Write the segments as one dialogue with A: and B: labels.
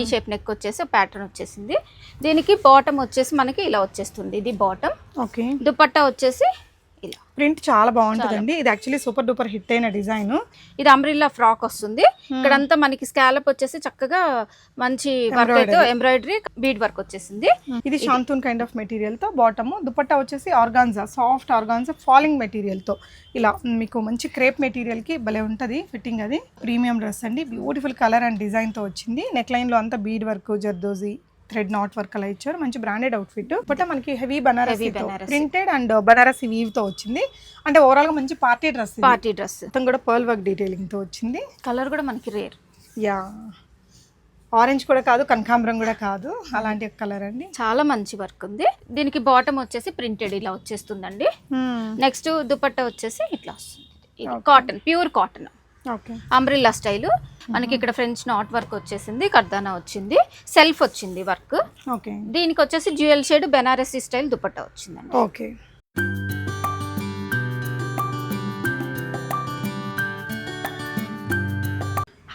A: ఈ shape neck వచ్చేసి pattern వచ్చేసింది. దీనికి బాటమ్ వచ్చేసి మనకి ఇలా వచ్చేస్తుంది. ఇది బాటమ్
B: ఓకే
A: దుపట్టా వచ్చేసి ఇలా
B: ప్రింట్ చాలా బాగుంటుందండి. ఇది యాక్చువల్లీ సూపర్ డూపర్ హిట్ అయిన డిజైన్.
A: ఇది అంబ్రిల్లా ఫ్రాక్ వస్తుంది. ఇక్కడంతా మనకి స్కాలప్ వచ్చేసి చక్కగా మంచి వర్క్ అయితే ఎంబ్రాయిడరీ బీడ్ వర్క్ వచ్చేసింది.
B: ఇది శాంతూన్ కైండ్ ఆఫ్ మెటీరియల్తో బాటమ్ దుపట్టా వచ్చేసి ఆర్గాన్జా సాఫ్ట్ ఆర్గాన్జా ఫాలింగ్ మెటీరియల్తో. ఇలా మీకు మంచి క్రేప్ మెటీరియల్కి భలే ఉంటది ఫిట్టింగ్ అది. ప్రీమియం డ్రెస్ అండి. బ్యూటిఫుల్ కలర్ అండ్ డిజైన్తో వచ్చింది. నెక్ లైన్లో అంతా bead work zardozi thread knot work అలా ఇచ్చారు. మంచి బ్రాండెడ్ అవుట్ఫిట్ బట్ మనకి heavy Banarasi. Printed and Banarasi వీవ్తో వచ్చింది. అంటే ఓవరాల్గా మంచి పార్టీ డ్రెస్
A: పార్టీ డ్రెస్
B: మొత్తం కూడా పర్ల్ వర్క్ డీటెయిలింగ్తో వచ్చింది.
A: కలర్ కూడా మనకి రేర్
B: యా ఆరెంజ్ కూడా కాదు కనకాంబరం కూడా కాదు. అలాంటి కలర్ అండి.
A: చాలా మంచి వర్క్ ఉంది. దీనికి బాటమ్ వచ్చేసి ప్రింటెడ్ ఇలా వచ్చేస్తుందండి. నెక్స్ట్ దుపట్టా వచ్చేసి ఇట్లా వస్తుంది. Cotton pure cotton
B: okay
A: umbrella style మనకి ఇక్కడ ఫ్రెంచ్ నాట్ వర్క్ వచ్చేసింది కర్దానా వచ్చింది సెల్ఫ్ వచ్చింది వర్క్
B: ఓకే.
A: దీనికి వచ్చేసి jewel shade Benarasi style dupatta వచ్చిందండి.
B: Okay.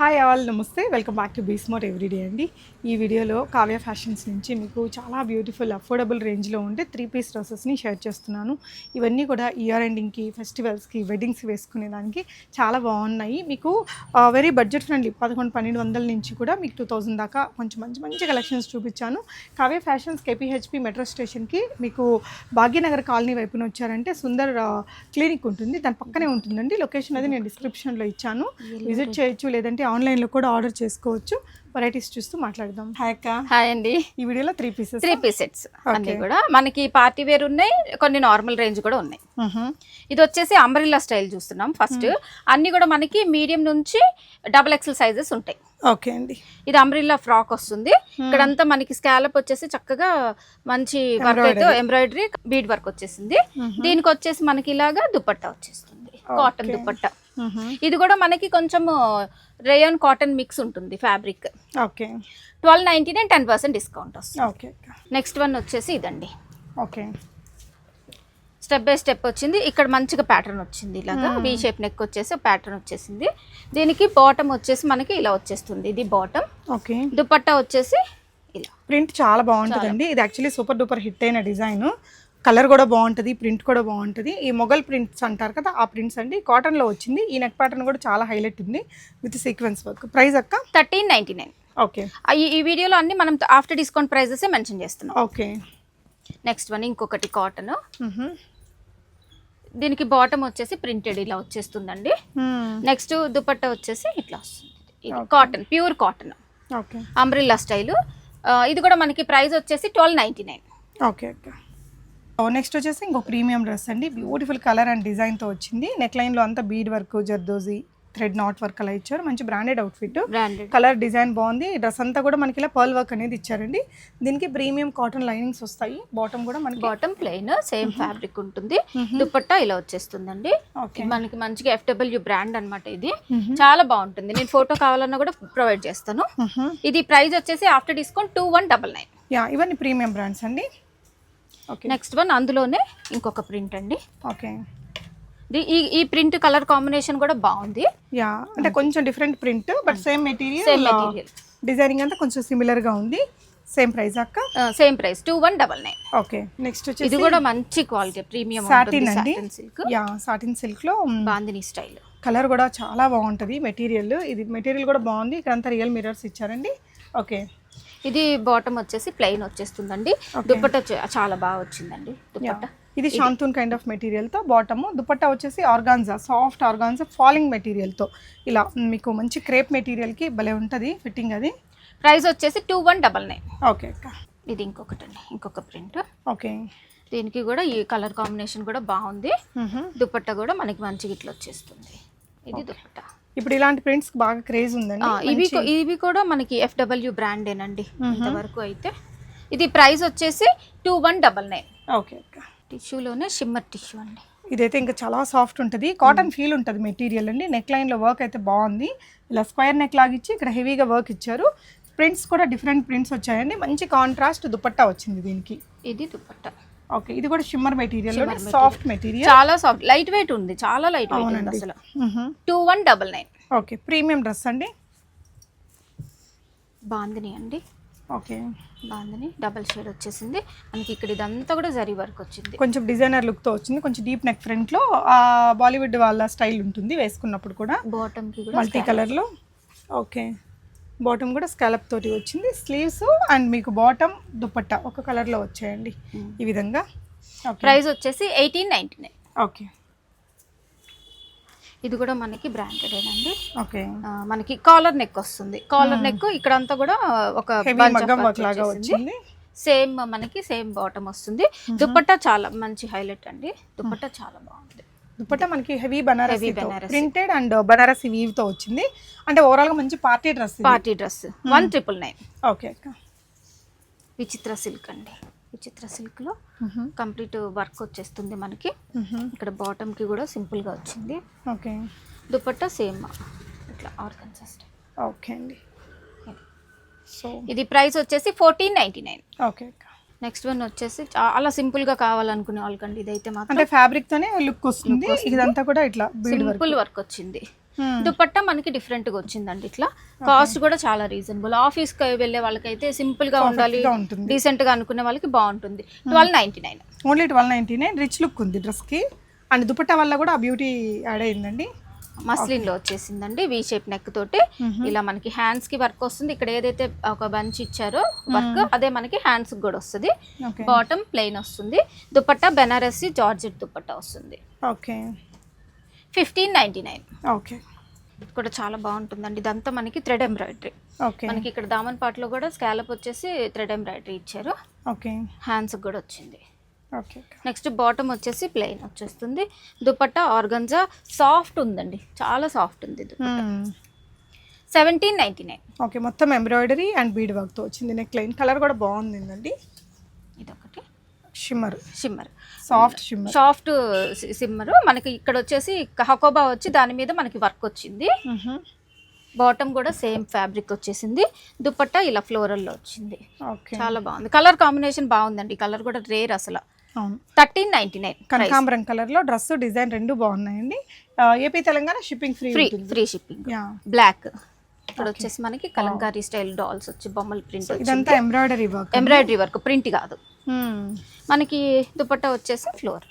B: Hi all namaste. Welcome back to బీస్మోట్ everyday అండి. ఈ వీడియోలో కావ్య ఫ్యాషన్స్ నుంచి మీకు చాలా బ్యూటిఫుల్ అఫోర్డబుల్ రేంజ్లో ఉండే త్రీ పీస్ డ్రెస్సెస్ని షేర్ చేస్తున్నాను. ఇవన్నీ కూడా ఇయర్ ఎండింగ్కి ఫెస్టివల్స్కి వెడ్డింగ్స్ వేసుకునే దానికి చాలా బాగున్నాయి. మీకు వెరీ బడ్జెట్ ఫ్రెండ్లీ పదకొండు పన్నెండు వందల నుంచి కూడా మీకు టూ థౌజండ్ దాకా కొంచెం మంచి మంచి కలెక్షన్స్ చూపించాను. కావ్య ఫ్యాషన్స్ కేపీహెచ్పి మెట్రో స్టేషన్కి మీకు భాగ్యనగర్ కాలనీ వైపున వచ్చారంటే సుందర్ క్లినిక్ ఉంటుంది. దాని పక్కనే ఉంటుందండి. లొకేషన్ అది నేను డిస్క్రిప్షన్లో ఇచ్చాను. విజిట్ చేయొచ్చు లేదంటే ఆన్లైన్లో కూడా ఆర్డర్ చేసుకోవచ్చు. వెరైటీస్ చూస్తూ మాట్లాడదాం. హాయ్ అక్క.
A: హాయ్ అండి.
B: ఈ వీడియోలో three pieces
A: three piece sets అన్ని కూడా. మనకి పార్టీ వేర్ ఉన్నాయి కొన్ని నార్మల్ రేంజ్ కూడా ఉన్నాయి. ఇది వచ్చేసి అంబ్రిల్లా స్టైల్ చూస్తున్నాం ఫస్ట్ అన్ని కూడా మనకి మీడియం నుంచి డబుల్ ఎక్సెల్ సైజెస్ ఉంటాయి.
B: ఓకే అండి.
A: ఇది అంబ్రిల్లా ఫ్రాక్ వస్తుంది. ఇక్కడంతా మనకి స్కాలప్ వచ్చేసి చక్కగా మంచి వర్క్ అయితే ఎంబ్రాయిడరీ బీడ్ వర్క్ వచ్చేసింది. దీనికి వచ్చేసి మనకి ఇలాగా దుపట్టా వచ్చేస్తుంది. కాటన్ దుపట్టా. ఇది కూడా మనకి కొంచెం రేయన్ కాటన్ మిక్స్ ఉంటుంది fabric.
B: Okay.
A: Twelve ninety nine ten percent discount వస్తుంది.
B: ఓకే.
A: నెక్స్ట్ వన్ వచ్చేసి ఇదండి.
B: ఓకే.
A: స్టెప్ బై స్టెప్ వచ్చింది. ఇక్కడ మంచిగా ప్యాటర్న్ వచ్చింది ఇలాగా. వీ షేప్ నెక్ వచ్చేసి ప్యాటర్న్ వచ్చేసింది. దీనికి బాటమ్ వచ్చేసి మనకి ఇలా వచ్చేస్తుంది. ఇది బాటమ్.
B: ఓకే.
A: దుపట్టా వచ్చేసి ఇలా.
B: ప్రింట్ చాలా బాగుంటుందండి. ఇది యాక్చువల్లీ సూపర్ డూపర్ హిట్ అయిన డిజైన్. కలర్ కూడా బాగుంటుంది ప్రింట్ కూడా బాగుంటుంది. ఈ మొగల్ ప్రింట్స్ అంటారు కదా ఆ ప్రింట్స్ అండి. కాటన్లో వచ్చింది. ఈ నెక్ ప్యాటర్న్ కూడా చాలా హైలైట్ ఉంది విత్ సీక్వెన్స్ వర్క్ ప్రైస్ అక్క?
A: Thirteen ninety nine.
B: ఓకే.
A: ఈ వీడియోలో అన్ని మనం ఆఫ్టర్ డిస్కౌంట్ ప్రైజెస్ మెన్షన్ చేస్తున్నాం.
B: ఓకే.
A: నెక్స్ట్ వన్ ఇంకొకటి కాటన్ దీనికి బాటమ్ వచ్చేసి ప్రింటెడ్ ఇలా వచ్చేస్తుందండి. నెక్స్ట్ దుపట్టా వచ్చేసి ఇట్లా వస్తుంది. ఇది cotton pure cotton
B: okay.
A: Umbrella style ఇది కూడా మనకి ప్రైస్ వచ్చేసి ట్వెల్వ్ నైన్టీ నైన్
B: ఓకే అక్క. నెక్స్ట్ వచ్చేసి ఇంకో ప్రీమియం డ్రెస్ అండి. బ్యూటిఫుల్ కలర్ అండ్ డిజైన్తో వచ్చింది. నెక్ లైన్లో అంతా bead work zardozi thread knot work అలా ఇచ్చారు. మంచి బ్రాండెడ్ అవుట్ఫిట్ కలర్ డిజైన్ బాగుంది. డ్రెస్ అంతా కూడా మనకి ఇలా పర్ల్ వర్క్ అనేది ఇచ్చారండి. దీనికి ప్రీమియం కాటన్ లైనింగ్స్ వస్తాయి. బాటమ్ కూడా మనకి
A: బాటమ్ ప్లెయిన్ సేమ్ ఫ్యాబ్రిక్ ఉంటుంది. దుపట్టా ఇలా వచ్చేస్తుందండి. మనకి మంచిగా ఎఫ్డబ్ల్యూ బ్రాండ్ అన్నమాట ఇది. చాలా బాగుంటుంది. నేను ఫోటో కావాలన్నా కూడా ప్రొవైడ్ చేస్తాను. ఇది ప్రైస్ వచ్చేసి after discount two one double nine
B: yeah ఇవన్నీ ప్రీమియం బ్రాండ్స్ అండి.
A: నెక్స్ట్ వన్ అందులోనే ఇంకొక ప్రింట్ అండి.
B: ఓకే
A: ఇది- ఈ ఈ ప్రింట్ కలర్ కాంబినేషన్ కూడా బాగుంది.
B: యా అంటే కొంచెం different print but same
A: same
B: material
A: material
B: designing అంతా కొంచెం సిమిలర్గా ఉంది. సేమ్ ప్రైస్ అక్క?
A: Same price two one double nine
B: okay next
A: ఇది
B: వచ్చేసి
A: కూడా మంచి క్వాలిటీ ప్రీమియం
B: సాటిన్ అండి.
A: సిల్క్
B: యా సాటిన్ సిల్క్లో
A: బాందిని స్టైల్
B: కలర్ కూడా చాలా బాగుంటది మెటీరియల్ ఇది మెటీరియల్ కూడా బాగుంది ఇక్కడంతా రియల్ మిరర్స్ ఇచ్చారండి. ఓకే
A: ఇది బాటమ్ వచ్చేసి ప్లెయిన్ వచ్చేస్తుందండి. దుపట్టా చ- చాలా బాగా వచ్చిందండి దుపట్టా
B: ఇది శాంతూన్ కైండ్ ఆఫ్ మెటీరియల్తో బాటమ్ దుపట్టా వచ్చేసి ఆర్గాన్జా సాఫ్ట్ ఆర్గాన్జా ఫాలింగ్ మెటీరియల్తో. ఇలా మీకు మంచి క్రేప్ మెటీరియల్కి భలే ఉంటది ఫిట్టింగ్ అది.
A: ప్రైస్ వచ్చేసి two one double nine
B: okay అక్క.
A: ఇది ఇంకొకటి అండి ఇంకొక ప్రింట్
B: ఓకే
A: దీనికి కూడా ఈ కలర్ కాంబినేషన్ కూడా బాగుంది. దుపట్టా కూడా మనకి మంచిగా ఇట్లా వచ్చేస్తుంది. ఇది దుపట్టా
B: ఇప్పుడు ఇలాంటి ప్రింట్స్ బాగా క్రేజ్ ఉందండి.
A: ఇవి ఇవి కూడా మనకి ఎఫ్డబ్ల్యూ బ్రాండేనండి ఇంతవరకు అయితే. ఇది ప్రైస్ వచ్చేసి two one double nine
B: okay
A: టిష్యూలోనే shimmer tissue అండి.
B: ఇదైతే ఇంకా చాలా సాఫ్ట్ ఉంటుంది. కాటన్ ఫీల్ ఉంటుంది మెటీరియల్ అండి. నెక్ లైన్లో వర్క్ అయితే బాగుంది. ఇలా స్క్వేర్ నెక్ లాగా ఇచ్చి ఇక్కడ హెవీగా వర్క్ ఇచ్చారు. ప్రింట్స్ కూడా డిఫరెంట్ ప్రింట్స్ వచ్చాయండి. మంచి కాంట్రాస్ట్ దుపట్టా వచ్చింది దీనికి.
A: ఇది దుపట్టా.
B: ఓకే ఇది కూడా షిమ్మర్ మెటీరియల్ సాఫ్ట్ మెటీరియల్
A: చాలా సాఫ్ట్ లైట్ వెయిట్ ఉంది చాలా లైట్ వెయిట్ ఉంది అసలు. Two one double nine
B: okay premium dress అండి?
A: బాందిని అండి.
B: ఓకే.
A: బాందిని డబల్ షేడ్ వచ్చేసింది. మనకి ఇక్కడ ఇదంతా కూడా జరీ వర్క్ వచ్చింది.
B: కొంచెం డిజైనర్ లుక్తో వచ్చింది. కొంచెం డీప్ నెక్ ఫ్రంట్లో ఆ బాలీవుడ్ వాళ్ళ స్టైల్ ఉంటుంది వేసుకున్నప్పుడు కూడా.
A: బాటమ్కి కూడా
B: మల్టీ కలర్లో ఓకే. బాటమ్ కూడా స్కాలప్ తోటి వచ్చింది. స్లీవ్స్ అండ్ మీకు బాటమ్ దుపట్టా ఒక కలర్లో వచ్చాయండి ఈ విధంగా.
A: ప్రైస్ వచ్చేసి ఎయిటీన్ నైన్టీ నైన్.
B: ఓకే
A: ఇది కూడా మనకి బ్రాండెడ్ అండి.
B: ఓకే
A: మనకి కాలర్ నెక్ వస్తుంది. కాలర్ నెక్ ఇక్కడ అంతా కూడా ఒక
B: లాగా వచ్చింది.
A: సేమ్ మనకి సేమ్ బాటమ్ వస్తుంది. దుపట్టా చాలా మంచి హైలైట్ అండి. దుపట్టా చాలా బాగుంది.
B: దుపట్టా మనకి heavy Banarasi. Printed and Banarasi. వీవ్తో వచ్చింది. అంటే ఓవరాల్గా మంచి party dress
A: party dress one triple nine
B: okay అక్క.
A: విచిత్ర సిల్క్ అండి. విచిత్ర సిల్క్లో కంప్లీట్ వర్క్ వచ్చేస్తుంది మనకి. ఇక్కడ బాటమ్కి కూడా సింపుల్గా వచ్చింది.
B: ఓకే
A: దుపట్టా సేమ్ ఇట్లా ఆర్గన్సెస్ట్
B: ఓకే అండి. సో
A: ఇది ప్రైస్ వచ్చేసి ఫోర్టీన్ నైన్టీ నైన్
B: ఓకే అక్క.
A: నెక్స్ట్ వన్ వచ్చేసి చాలా సింపుల్గా కావాలనుకునే వాళ్ళకండి ఇదైతే మాత్రం.
B: అంటే ఫ్యాబ్రిక్ తోనే లుక్ వస్తుంది. ఇదంతా కూడా ఇట్లా
A: సింపుల్ వర్క్ వచ్చింది. దుపట్టా మనకి డిఫరెంట్గా వచ్చిందండి ఇట్లా. కాస్ట్ కూడా చాలా రీజనబుల్ ఆఫీస్కి వెళ్ళే వాళ్ళకైతే సింపుల్గా ఉండాలి డీసెంట్గా అనుకునే వాళ్ళకి బాగుంటుంది. Twelve ninety nine
B: only twelve ninety nine rich look ఉంది డ్రెస్కి అండ్ దుపట్టా వల్ల కూడా బ్యూటీ యాడ్ అయిందండి.
A: మస్లిన్లో వచ్చేసిందండి వి షేప్ నెక్ తోటి. ఇలా మనకి హ్యాండ్స్కి వర్క్ వస్తుంది. ఇక్కడ ఏదైతే ఒక బంచ్ ఇచ్చారో వర్క్ అదే మనకి హ్యాండ్స్ కూడా వస్తుంది. బాటమ్ ప్లెయిన్ వస్తుంది. దుపట్టా బెనారసి జార్జెట్ దుపట్టా వస్తుంది.
B: Okay.
A: Fifteen ninety nine
B: okay
A: కూడా చాలా బాగుంటుందండి. ఇదంతా మనకి థ్రెడ్ ఎంబ్రాయిడరీ
B: ఓకే.
A: మనకి ఇక్కడ దామన్ పాటలో కూడా స్కాలప్ వచ్చేసి థ్రెడ్ ఎంబ్రాయిడరీ ఇచ్చారు.
B: ఓకే.
A: హ్యాండ్స్ కూడా వచ్చింది. నెక్స్ట్ బాటమ్ వచ్చేసి ప్లెయిన్ వచ్చేస్తుంది. దుపట్టా ఆర్గంజా సాఫ్ట్ ఉందండి. చాలా సాఫ్ట్ ఉంది ఇది సెవెంటీన్ నైంటీ నైన్.
B: ఓకే మొత్తం ఎంబ్రాయిడరీ అండ్ బీడ్ వర్క్తో వచ్చింది నెక్ లైన్. కలర్ కూడా బాగుందండి.
A: ఇదొకటి.
B: Shimmer.
A: Shimmer.
B: Soft shimmer.
A: Soft shimmer. మనకి ఇక్కడ వచ్చేసి హకోబా వచ్చి దాని మీద మనకి వర్క్ వచ్చింది. బాటమ్ కూడా సేమ్ ఫ్యాబ్రిక్ వచ్చేసింది. దుపట్టా ఇలా ఫ్లోరల్లో వచ్చింది.
B: ఓకే.
A: చాలా బాగుంది. కలర్ కాంబినేషన్ బాగుందండి. కలర్ కూడా రేర్ అసలు. థర్టీన్ నైన్టీ నైన్
B: కనకాంబరం కలర్లో డ్రెస్ డిజైన్ రెండు బాగున్నాయండి. AP Telangana shipping free
A: free free shipping. Black. ఇక్కడ వచ్చేసి మనకి కలంకారీ స్టైల్ డాల్స్ వచ్చి బొమ్మల ప్రింట్
B: ఇదంతా embroidery work
A: embroidery work print కాదు. మనకి దుపట్టా వచ్చేసి ఫ్లోర్.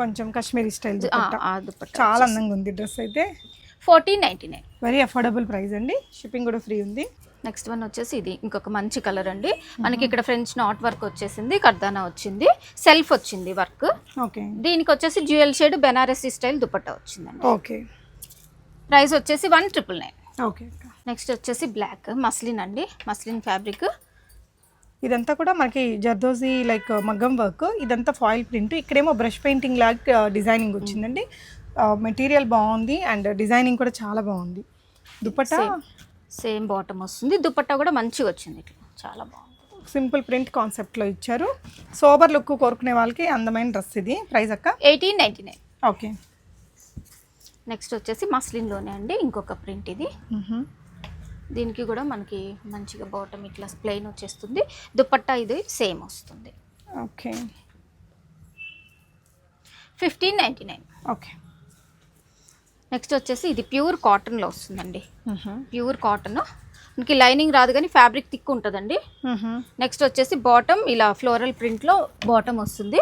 B: కొంచెం కాశ్మీరీ స్టైల్
A: దుపట్టా.
B: చాలా అందంగా ఉంది డ్రెస్ అయితే.
A: Fourteen ninety nine.
B: Very affordable price అండి. షిప్పింగ్ కూడా ఫ్రీ ఉంది.
A: నెక్స్ట్ వన్ వచ్చేసి ఇది. ఇంకొక మంచి కలర్ అండి. మనకి ఇక్కడ ఫ్రెంచ్ నాట్ వర్క్ వచ్చేసింది కర్దానా వచ్చింది సెల్ఫ్ వచ్చింది వర్క్
B: ఓకే.
A: దీనికి వచ్చేసి jewel shade Benarasi style dupatta వచ్చిందండి.
B: ఓకే.
A: ప్రైస్ వచ్చేసి one triple nine.
B: Okay.
A: Next వచ్చేసి బ్లాక్ మస్లిన్ అండి. మస్లిన్ ఫ్యాబ్రిక్
B: ఇదంతా కూడా మనకి జర్దోజీ లైక్ మగ్గం వర్క్ ఇదంతా ఫాయిల్ ప్రింట్ ఇక్కడేమో బ్రష్ పెయింటింగ్ లాగా డిజైనింగ్ వచ్చిందండి. మెటీరియల్ బాగుంది అండ్ డిజైనింగ్ కూడా చాలా బాగుంది. దుపట్టా
A: సేమ్ బాటమ్ వస్తుంది. దుపట్టా కూడా మంచిగా వచ్చింది ఇట్లా. చాలా బాగుంది.
B: సింపుల్ ప్రింట్ కాన్సెప్ట్లో ఇచ్చారు. సోబర్ లుక్ కోరుకునే వాళ్ళకి అందమైన డ్రెస్ ఇది. ప్రైస్ అక్క?
A: Eighteen ninety nine.
B: Okay.
A: Next వచ్చేసి మస్లిన్లోనే అండి ఇంకొక ప్రింట్ ఇది. దీనికి కూడా మనకి మంచిగా బాటమ్ ఇట్లా ప్లెయిన్ వచ్చేస్తుంది. దుపట్టా ఇది సేమ్ వస్తుంది.
B: Okay.
A: Fifteen ninety nine.
B: Okay.
A: Next వచ్చేసి ఇది ప్యూర్ కాటన్లో వస్తుందండి. ప్యూర్ కాటన్ మనకి లైనింగ్ రాదు కానీ ఫ్యాబ్రిక్ థిక్ ఉంటుందండి. నెక్స్ట్ వచ్చేసి బాటమ్ ఇలా ఫ్లోరల్ ప్రింట్లో బాటమ్ వస్తుంది.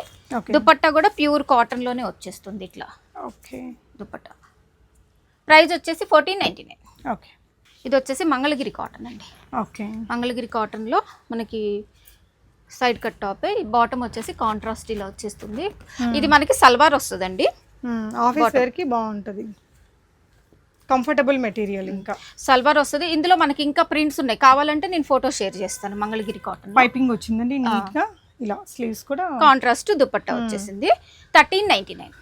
A: దుపట్టా కూడా ప్యూర్ కాటన్లోనే వచ్చేస్తుంది ఇట్లా.
B: ఓకే
A: దుపట్టా. ప్రైస్ వచ్చేసి ఫోర్టీన్ నైంటీ నైన్
B: ఓకే
A: ఇది వచ్చేసి మంగళగిరి కాటన్ అండి.
B: ఓకే
A: మంగళగిరి కాటన్లో మనకి సైడ్ కట్ టాప్ బాటమ్ వచ్చేసి కాంట్రాస్ట్ ఇలా వచ్చేస్తుంది. ఇది మనకి సల్వార్ వస్తుందండి.
B: ఆఫీస్ వేర్కి బాగుంటుంది. కంఫర్టబుల్ మెటీరియల్ ఇంకా.
A: సల్వార్ వస్తుంది. ఇందులో మనకి ఇంకా ప్రింట్స్ ఉన్నాయి. కావాలంటే నేను ఫోటో షేర్ చేస్తాను. మంగళగిరి కాటన్
B: పైపింగ్ వచ్చిందండి నీట్గా. ఇలా స్లీవ్స్ కూడా
A: కాంట్రాస్ట్ దుపట్టా వచ్చేసింది. Thirteen ninety nine.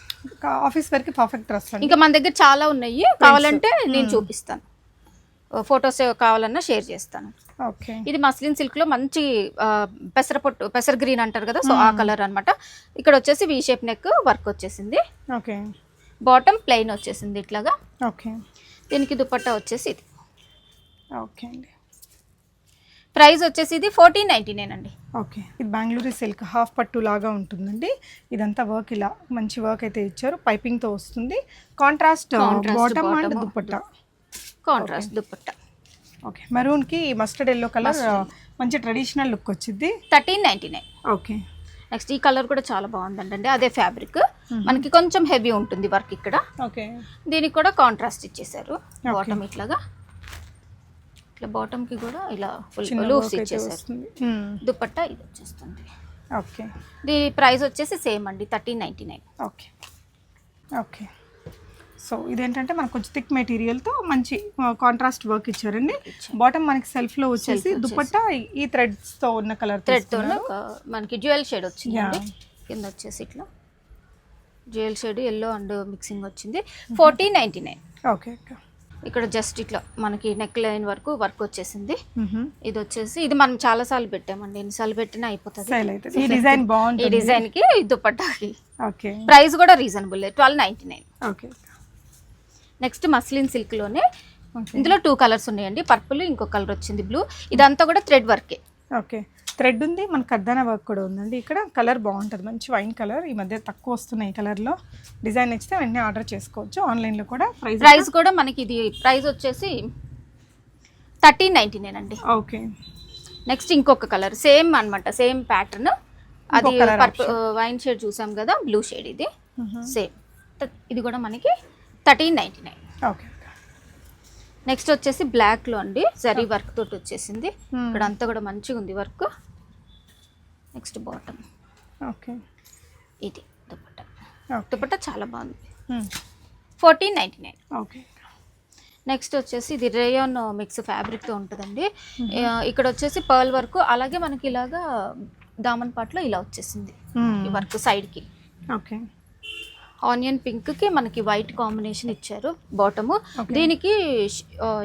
B: ఆఫీస్ వేర్కి పర్ఫెక్ట్ డ్రెస్
A: ఇంకా మన దగ్గర చాలా ఉన్నాయి. కావాలంటే నేను చూపిస్తాను. ఫొటోస్ కావాలన్నా షేర్ చేస్తాను.
B: ఓకే.
A: ఇది మస్లిన్ సిల్క్లో మంచి పెసర పొట్టు పెసర గ్రీన్ అంటారు కదా సో ఆ కలర్ అన్నమాట. ఇక్కడ వచ్చేసి వి షేప్ నెక్ వర్క్ వచ్చేసింది.
B: ఓకే.
A: బాటమ్ ప్లెయిన్ వచ్చేసింది ఇట్లాగా.
B: ఓకే.
A: దీనికి దుపట్టా వచ్చేసి ఇది.
B: ఓకే అండి.
A: ప్రైస్ వచ్చేసి ఇది ఫోర్టీన్ నైన్టీ నైన్ అండి.
B: ఓకే. ఇది బెంగళూరు సిల్క్ హాఫ్ పట్టు లాగా ఉంటుందండి. ఇదంతా వర్క్ ఇలా మంచి వర్క్ అయితే ఇచ్చారు. పైపింగ్తో వస్తుంది. Contrast bottom and
A: bottom.
B: Dupatta.
A: Contrast dupatta.
B: Okay. మెరూన్కి mustard yellow colour మంచి ట్రెడిషనల్ లుక్ వచ్చింది
A: thirteen ninety nine.
B: Okay.
A: Next ఈ కలర్ కూడా చాలా బాగుందండి అదే ఫ్యాబ్రిక్. మనకి కొంచెం హెవీ ఉంటుంది వర్క్ ఇక్కడ.
B: ఓకే.
A: దీనికి కూడా కాంట్రాస్ట్ ఇచ్చేసారు బాటమ్ ఇట్లాగా. ఇట్లా బాటమ్కి కూడా ఇలా ఫుల్ లూప్స్
B: అయితే
A: ఇచ్చేసారు. దుపట్టా ఇది వచ్చేస్తుంది.
B: ఓకే.
A: దీని ప్రైస్ వచ్చేసి సేమ్ అండి thirteen ninety nine.
B: Okay. Okay. So ఇదేంటంటే మనకు కొంచెం థిక్ మెటీరియల్తో మంచి కాంట్రాస్ట్ వర్క్ ఇచ్చారండి. బాటమ్ మనకి సెల్ఫ్లో వచ్చేసి దుపట్టా ఈ- ఈ థ్రెడ్స్తో ఉన్న కలర్
A: థ్రెడ్తో మనకి జ్యువెల్ షేడ్
B: Yeah.
A: కింద వచ్చేసి ఇట్లా. Jewel shade yellow and mixing వచ్చింది. ఫోర్టీన్ నైన్టీ నైన్
B: ఓకే
A: ఇక్కడ జస్ట్ ఇట్లా మనకి నెక్ లైన్ వరకు వర్క్ వచ్చేసింది.
B: మ్మ్.
A: ఇది వచ్చేసి ఇది మనం చాలా సార్లు పెట్టామండి. ఎన్నిసార్లు పెట్టినా అయిపోతుంది.
B: ఈ డిజైన్
A: ఈ
B: బాగుంటుంది.
A: డిజైన్కి ఈ దుపట్టాకి
B: ఓకే
A: ప్రైస్ కూడా reasonable twelve ninety nine
B: okay
A: next muslin సిల్క్లోనే
B: okay.
A: ఇందులో టూ కలర్స్ ఉన్నాయండి. పర్పుల్ ఇంకో కలర్ వచ్చింది బ్లూ ఇదంతా కూడా థ్రెడ్ వర్కే
B: ఓకే. థ్రెడ్ ఉంది మనకు కర్దానా వర్క్ కూడా ఉందండి. ఇక్కడ కలర్ బాగుంటుంది. మంచి వైన్ కలర్ ఈ మధ్య తక్కువ వస్తున్నాయి ఈ కలర్లో డిజైన్ నచ్చితే వెంటనే ఆర్డర్ చేసుకోవచ్చు. ఆన్లైన్లో కూడా ప్రైస్
A: ప్రైస్ కూడా మనకి ఇది ప్రైస్ వచ్చేసి థర్టీన్ నైన్టీ నైన్ అండి.
B: ఓకే.
A: నెక్స్ట్ ఇంకొక కలర్ సేమ్ అన్నమాట సేమ్ ప్యాటర్న్ అది వైన్ షేడ్ చూసాం కదా బ్లూ షేడ్ ఇది. సేమ్ ఇది కూడా మనకి thirteen ninety nine.
B: Okay
A: next వచ్చేసి బ్లాక్లో అండి జరీ వర్క్ తోటి వచ్చేసింది.
B: Hmm.
A: ఇక్కడ అంతా కూడా మంచిగా ఉంది వర్క్. Next bottom.
B: ఓకే.
A: ఇది దుపట్టా దుపట్టా చాలా బాగుంది. Fourteen ninety nine.
B: Okay.
A: Next వచ్చేసి ఇది రేయాన్ మిక్స్ ఫ్యాబ్రిక్తో ఉంటుందండి. ఆ, ఇక్కడ వచ్చేసి పర్ల్ వర్క్. అలాగే మనకి ఇలాగా దామన్ పాట్లో ఇలా వచ్చేసింది. ఈ వర్క్ సైడ్కి.
B: ఓకే.
A: ఆనియన్ పింక్కి మనకి వైట్ కాంబినేషన్ ఇచ్చారు బాటము. దీనికి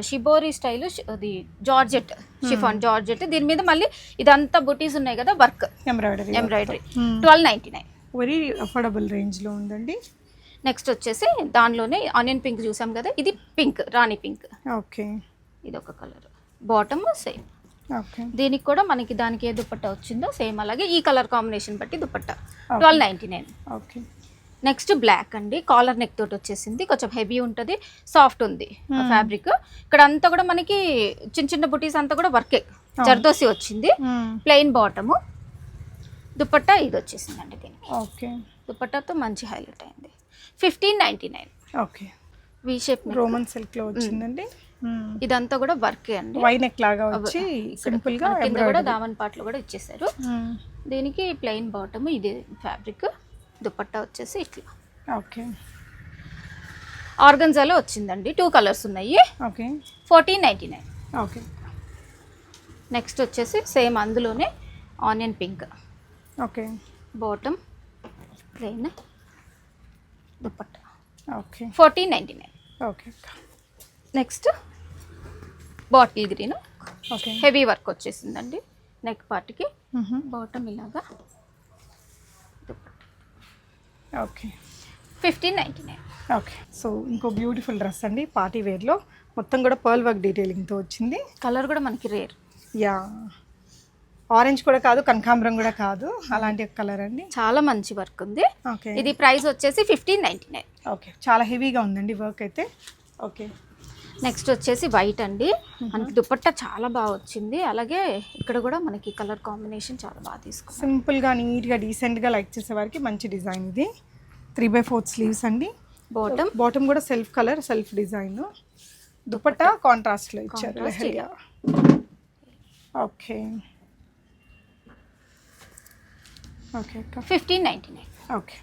A: షిబోరి స్టైల్ అది జార్జెట్ షిఫాన్ జార్జెట్. దీని మీద మళ్ళీ ఇదంతా బుటీస్ ఉన్నాయి కదా work.
B: Embroidery
A: embroidery twelve ninety nine
B: very affordable రేంజ్లో ఉందండి.
A: నెక్స్ట్ వచ్చేసి దానిలోనే ఆనియన్ పింక్ చూసాం కదా ఇది పింక్ రాణి పింక్.
B: ఓకే.
A: ఇది ఒక కలర్. Bottom same.
B: ఓకే.
A: దీనికి కూడా మనకి దానికి ఏ దుపట్టా వచ్చిందో సేమ్ అలాగే ఈ కలర్ కాంబినేషన్ బట్టి dupatta twelve ninety nine
B: okay.
A: Next black అండి. కాలర్ నెక్ తోటి వచ్చేసింది. కొంచెం హెవీ ఉంటుంది. సాఫ్ట్ ఉంది ఫ్యాబ్రిక్. ఇక్కడ అంతా కూడా మనకి చిన్న చిన్న బుటీస్ అంతా కూడా వర్కే. జర్దోసి వచ్చింది. Plain bottom. దుపట్టా ఇది వచ్చేసిందండి దీనికి.
B: ఓకే.
A: దుపట్టాతో మంచి హైలైట్ అయింది. Fifteen ninety nine.
B: Okay.
A: V shape
B: roman సిల్క్లో వచ్చిందండి.
A: ఇదంతా కూడా వర్కే అండి.
B: వై నెక్ లాగా వచ్చి సింపుల్గా
A: మన కింద కూడా దామన్ పాటలు కూడా ఇచ్చేసారు దీనికి ప్లెయిన్ బాటమ్ ఇది ఫ్యాబ్రిక్. దుపట్టా వచ్చేసి ఇట్లా.
B: ఓకే.
A: ఆర్గన్జాలో వచ్చిందండి. టూ కలర్స్ ఉన్నాయి.
B: Okay.
A: Fourteen ninety nine
B: okay.
A: Next వచ్చేసి సేమ్ అందులోనే onion pink
B: okay.
A: Bottom plain dupatta.
B: Okay.
A: Fourteen ninety nine
B: okay.
A: Next bottle green
B: okay.
A: Heavy work వచ్చేసిందండి. నెక్ పార్ట్కి బాటమ్ ఇలాగా.
B: Okay.
A: Fifteen ninety nine
B: okay. So ఇంకో beautiful dress అండి party వేర్లో. మొత్తం కూడా పర్ల్ వర్క్ డీటెయిలింగ్తో వచ్చింది.
A: కలర్ కూడా మనకి రేర్.
B: యా. ఆరెంజ్ కూడా కాదు కనకాంబరం కూడా కాదు. అలాంటి ఒక కలర్ అండి.
A: చాలా మంచి వర్క్ ఉంది.
B: ఓకే.
A: ఇది ప్రైస్ వచ్చేసి ఫిఫ్టీన్ నైంటీ నైన్
B: ఓకే. చాలా హెవీగా ఉందండి వర్క్ అయితే. ఓకే.
A: నెక్స్ట్ వచ్చేసి వైట్ అండి. మనకి దుపట్టా చాలా బాగా వచ్చింది. అలాగే ఇక్కడ కూడా మనకి కలర్ కాంబినేషన్ చాలా బాగా తీసుకున్నాం.
B: సింపుల్గా నీట్గా డీసెంట్గా లైక్ చేసే వారికి మంచి డిజైన్ ఇది. త్రీ బై ఫోర్త్ స్లీవ్స్ అండి.
A: బాటమ్
B: బాటమ్ కూడా self colour self design dupatta కాంట్రాస్ట్లో ఇచ్చారు okay okay
A: fifteen ninety nine
B: okay